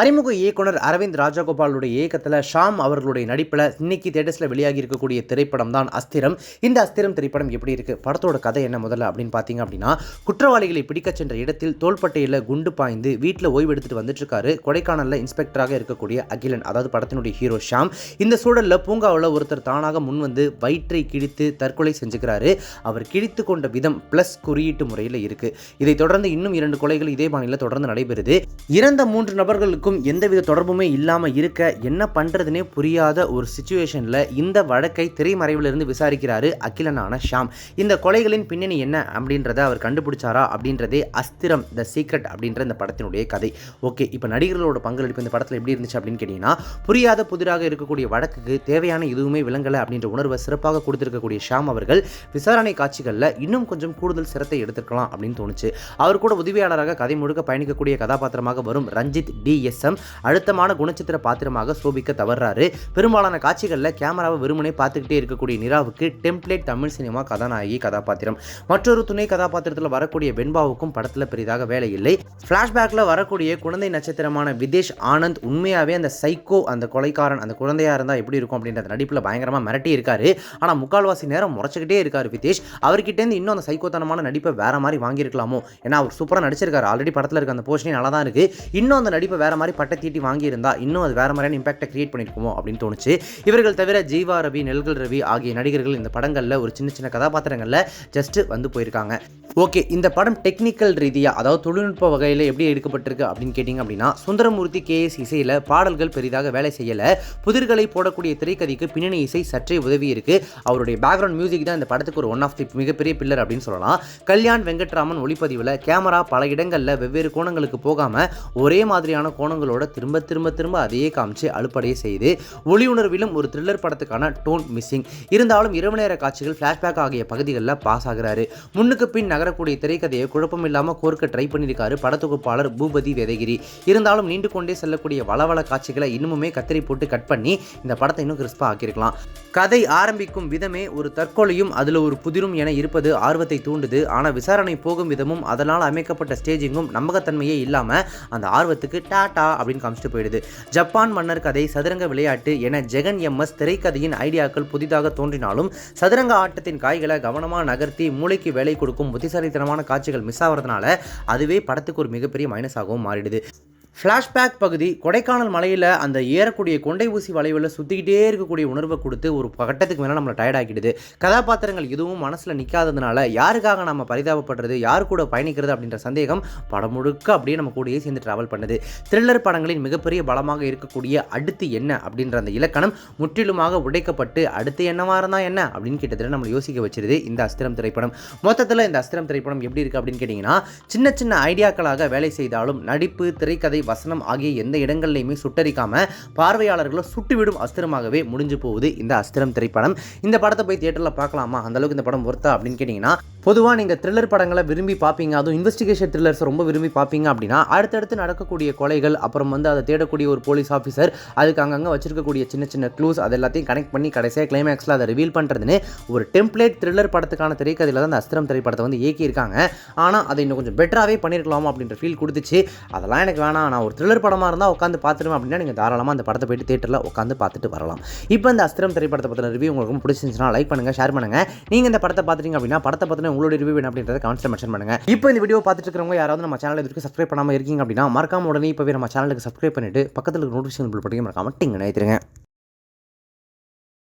அறிமுக இயக்குனர் அரவிந்த் ராஜகோபாலுடைய இயக்கத்தில் ஷாம் அவர்களுடைய நடிப்பில் இன்னைக்கு தேட்டஸில் வெளியாகி இருக்கக்கூடிய திரைப்படம் தான் அஸ்திரம். இந்த அஸ்திரம் திரைப்படம் எப்படி இருக்குது படத்தோட கதை என்ன முதல்ல அப்படின்னு பார்த்தீங்க அப்படின்னா குற்றவாளிகளை பிடிக்க சென்ற இடத்தில் தோள்பட்டையில் குண்டு பாய்ந்து வீட்டில் ஓய்வு எடுத்துட்டு கொடைக்கானலில் இன்ஸ்பெக்டராக இருக்கக்கூடிய அகிலன் அதாவது படத்தினுடைய ஹீரோ ஷாம். இந்த சூழலில் பூங்காவில் ஒருத்தர் தானாக முன் வந்து வயிற்றை கிழித்து தற்கொலை செஞ்சுக்கிறாரு. அவர் கிழித்து கொண்ட விதம் ப்ளஸ் குறியீட்டு முறையில் இருக்குது இதைத் தொடர்ந்து இன்னும் இரண்டு கொலைகள் இதே பாணியில் தொடர்ந்து நடைபெறுது. இறந்த மூன்று நபர்களுக்கும் எந்தவித தொடர்புமே இல்லாமல் இருக்க என்ன பண்ணுறதுனே புரியாத ஒரு சுச்சுவேஷனில் இந்த வழக்கை திரைமறைவிலிருந்து விசாரிக்கிறாரு அகிலனான ஷாம். இந்த கொலைகளின் பின்னணி என்ன அப்படின்றத அவர் கண்டுபிடிச்சாரா அப்படின்றதே அஸ்திரம் த சீக்ரெட் அப்படின்ற இந்த படத்தினுடைய கதை. ஓகே இப்போ நடிகர்களோட பங்களிப்பு இந்த படத்தில் எப்படி இருந்துச்சு அப்படின்னு கேட்டிங்கன்னா புரியாத புதிராக இருக்கக்கூடிய வழக்குக்கு தேவையான எதுவுமே விளங்கலை அப்படின்ற உணர்வை சிறப்பாக கொடுத்துருக்கக்கூடிய ஷாம் அவர்கள் விசாரணை காட்சிகளில் இன்னும் கொஞ்சம் கூடுதல் சிரத்தை எடுத்துக்கலாம் அப்படின்னு தோணுச்சு. அவர் கூட உதவியாளராக கதை முழுக்க பயணிக்கக்கூடிய கதாபாத்திரமாக வரும் ரஞ்சித் டி எஸ் கணேசம் அழுத்தமான குணச்சித்திர பாத்திரமாக சோபிக்க தவறாரு பெரும்பாலான காட்சிகளில் கேமராவை வெறுமனே பார்த்துக்கிட்டே இருக்கக்கூடிய நிராவுக்கு டெம்ப்ளேட் தமிழ் சினிமா கதாநாயகி கதாபாத்திரம். மற்றொரு துணை கதாபாத்திரத்தில் வரக்கூடிய வெண்பாவுக்கும் படத்தில் பெரிதாக வேலை இல்லை. ஃப்ளாஷ்பேக்கில் வரக்கூடிய குழந்தை நட்சத்திரமான விதேஷ் ஆனந்த் உண்மையாகவே அந்த சைக்கோ அந்த கொலைக்காரன் அந்த குழந்தையாக இருந்தால் எப்படி இருக்கும் அப்படின்ற நடிப்பில் பயங்கரமாக மிரட்டி இருக்காரு. ஆனால் முக்கால்வாசி நேரம் முறைச்சிக்கிட்டே இருக்காரு விதேஷ். அவர்கிட்டேருந்து இன்னும் அந்த சைக்கோத்தனமான நடிப்பை வேற மாதிரி வாங்கியிருக்கலாமோ? ஏன்னா அவர் சூப்பராக நடிச்சிருக்காரு. ஆல்ரெடி படத்தில் இருக்க அந்த போர்ஷனே நல்லா தான் இருக்குது இன்னும் அந்த நடிப்பை வேற மாதிரி பட்டை தீட்டி வாங்கியிருந்தா இன்னும் அது வேற மாதிரியான இம்பாக்டை கிரியேட் பண்ணியிருக்குமோ அப்படின்னு தோணுச்சு. இவர்கள் தவிர ஜீவா ரவி நெல்கல் ரவி ஆகிய நடிகர்கள் இந்த படங்களில் ஒரு சின்ன சின்ன கதாபாத்திரங்களில் ஜஸ்ட் வந்து போயிருக்காங்க. ஓகே இந்த படம் டெக்னிக்கல் ரீதியாக அதாவது தொழில்நுட்ப வகையில் எப்படி எடுக்கப்பட்டிருக்கு அப்படின்னு கேட்டிங்க அப்படின்னா சுந்தரமூர்த்தி கேஎஸ் இசையில் பாடல்கள் பெரிதாக வேலை செய்யலை. புதிர்களை போடக்கூடிய திரைக்கதைக்கு பின்னணி இசை சற்றே உதவி இருக்கு. அவருடைய பேக்ரவுண்ட் மியூசிக் தான் இந்த படத்துக்கு ஒரு ஒன் ஆஃப் தி மிகப்பெரிய பில்லர் அப்படின்னு சொல்லலாம். கல்யாண் வெங்கட்ராமன் ஒளிப்பதிவில் கேமரா பல இடங்களில் வெவ்வேறு கோணங்களுக்கு போகாமல் ஒரே மாதிரியான கோணங்களோட திரும்ப திரும்ப திரும்ப அதையே காமிச்சு அழுப்படைய செய்து ஒளி உணர்விலும் ஒரு த்ரில்லர் படத்துக்கான டோன் மிஸ்ஸிங் இருந்தாலும் இரவு நேர காட்சிகள் ஃப்ளாஷ்பேக் ஆகிய பகுதிகளில் பாஸ் ஆகிறாரு. முன்னுக்கு பின் நகரக்கூடிய திரைக்கதையை குழப்பம் இல்லாமல் கோர்க்க ட்ரை பண்ணியிருக்காரு படத்தொகுப்பாளர் பூபதி வேதகிரி. இருந்தாலும் நீண்டு கொண்டே செல்லக்கூடிய வளவள காட்சிகளை இன்னுமே கத்திரி போட்டு கட் பண்ணி இந்த படத்தை இன்னும் கிறிஸ்பாக ஆக்கியிருக்கலாம். கதை ஆரம்பிக்கும் விதமே ஒரு தற்கொலையும் அதில் ஒரு புதிரும் என இருப்பது ஆர்வத்தை தூண்டுது. ஆனால் விசாரணை போகும் விதமும் அதனால் அமைக்கப்பட்ட ஸ்டேஜிங்கும் நம்பகத்தன்மையே இல்லாமல் அந்த ஆர்வத்துக்கு டாடா அப்படின்னு காமிச்சிட்டு போயிடுது. ஜப்பான் மன்னர் கதை சதுரங்க விளையாட்டு என ஜெகன் எம் எஸ் திரைக்கதையின் ஐடியாக்கள் புதிதாக தோன்றினாலும் சதுரங்க ஆட்டத்தின் காய்களை கவனமாக நகர்த்தி மூளைக்கு வேலை கொடுக்கும் புத்திசாலித்தனமான காட்சிகள் மிஸ் ஆகிறதுனால அதுவே படத்துக்கு ஒரு மிகப்பெரிய மைனஸாகவும் மாறிடுது. ஃப்ளாஷ்பேக் பகுதி கொடைக்கானல் மலையில் அந்த ஏறக்கூடிய கொண்டை ஊசி வளைவில் சுற்றிக்கிட்டே இருக்கக்கூடிய உணர்வை கொடுத்து ஒரு கட்டத்துக்கு மேலே நம்மளை டயர்ட் ஆக்கிடுது. கதாபாத்திரங்கள் எதுவும் மனசில் நிற்காததுனால யாருக்காக நம்ம பரிதாபப்படுறது யார் கூட பயணிக்கிறது அப்படின்ற சந்தேகம் படம் முழுக்க அப்படியே நம்ம கூடயே சேர்ந்து ட்ராவல் பண்ணுது. த்ரில்லர் படங்களின் மிகப்பெரிய பலமாக இருக்கக்கூடிய அடுத்து என்ன அப்படின்ற அந்த இலக்கணம் முற்றிலுமாக உடைக்கப்பட்டு அடுத்து என்னவாக இருந்தால் என்ன அப்படின்னு கிட்டத்தட்ட நம்மளை யோசிக்க வச்சிருது இந்த அஸ்திரம் திரைப்படம். மொத்தத்தில் இந்த அஸ்திரம் திரைப்படம் எப்படி இருக்குது அப்படின்னு கேட்டிங்கன்னா சின்ன சின்ன ஐடியாக்களாக வேலை செய்தாலும் நடிப்பு திரைக்கதை வசனம் ஆகிய எந்த இடங்கள்லையுமே சுட்டரிக்காம பார்வையாளர்களை சுட்டுவிடும் அஸ்திரமாகவே முடிஞ்சு போகுது இந்த அஸ்திரம் திரைப்படம். இந்த படத்தை போய் தியேட்டரில் பார்க்கலாமா? அந்த அளவுக்கு இந்த படம் ஒர்த்தா அப்படின்னு கேட்டிங்கன்னா பொதுவாக நீங்கள் த்ரில்லர் படங்களை விரும்பி பார்ப்பீங்க. அதுவும் இன்வெஸ்டிகேஷன் த்ரில்லர்ஸ் ரொம்ப விரும்பி பார்ப்பீங்க அப்படின்னா அடுத்தடுத்து நடக்கக்கூடிய கொலைகள் அப்புறம் வந்து அதை தேடக்கூடிய ஒரு போலீஸ் ஆஃபீஸர் அதுக்கு அங்கங்கே வச்சிருக்கக்கூடிய சின்ன சின்ன க்ளூஸ் அது எல்லாத்தையும் கனெக்ட் பண்ணி கடைசியாக கிளைமேக்ஸில் அதை ரிவீல் பண்ணுறதுன்னு ஒரு டெம்ப்ளேட் த்ரில்லர் படத்துக்கான திரைக்கதையில் தான் அந்த அஸ்திரம் திரைப்படத்தை வந்து இயக்கியிருக்காங்க. ஆனால் அதை இன்னும் கொஞ்சம் பெட்டராகவே பண்ணியிருக்கலாமா அப்படின்ற ஃபீல் கொடுத்துச்சு. அதெல்லாம் எனக்கு வேணாம். நான் ஒரு த்ரில்லர் படமாக இருந்தால் உட்காந்து பார்த்துருவேன் அப்படின்னா நீங்கள் தாராளமாக அந்த படத்தை போயிட்டு தேட்டரில் உட்காந்து பார்த்துட்டு வரலாம். இப்போ இந்த அஸ்திரம் திரைப்படத்தை பற்றின ரிவ்யூ உங்களுக்கு ரொம்ப பிடிச்சிருந்துச்சுன்னா லைக் பண்ணுங்கள் ஷேர் பண்ணுங்கள் நீங்கள் இந்த படத்தை பார்த்துட்டீங்க அப்படின்னா படத்தை பற்றின உங்களுடைய ரிவ்யூ என்ன அப்படின்றத கமெண்ட்ஸில் மென்ஷன் பண்ணுங்கள் இப்போ இந்த வீடியோ பார்த்துட்டு இருக்கிறவங்க யாராவது நம்ம சேனல் இதுக்கு சப்ஸ்கிரைப் பண்ணாமல் இருக்கீங்க அப்படின்னா மறக்காம உடனே இப்போவே நம்ம சேனலுக்கு சப்ஸ்கிரைப் பண்ணிட்டு பக்கத்தில் நோட்டிஃபிகேஷன் பில் பண்ணி மறக்காமல் டிங்க நினைத்துருங்க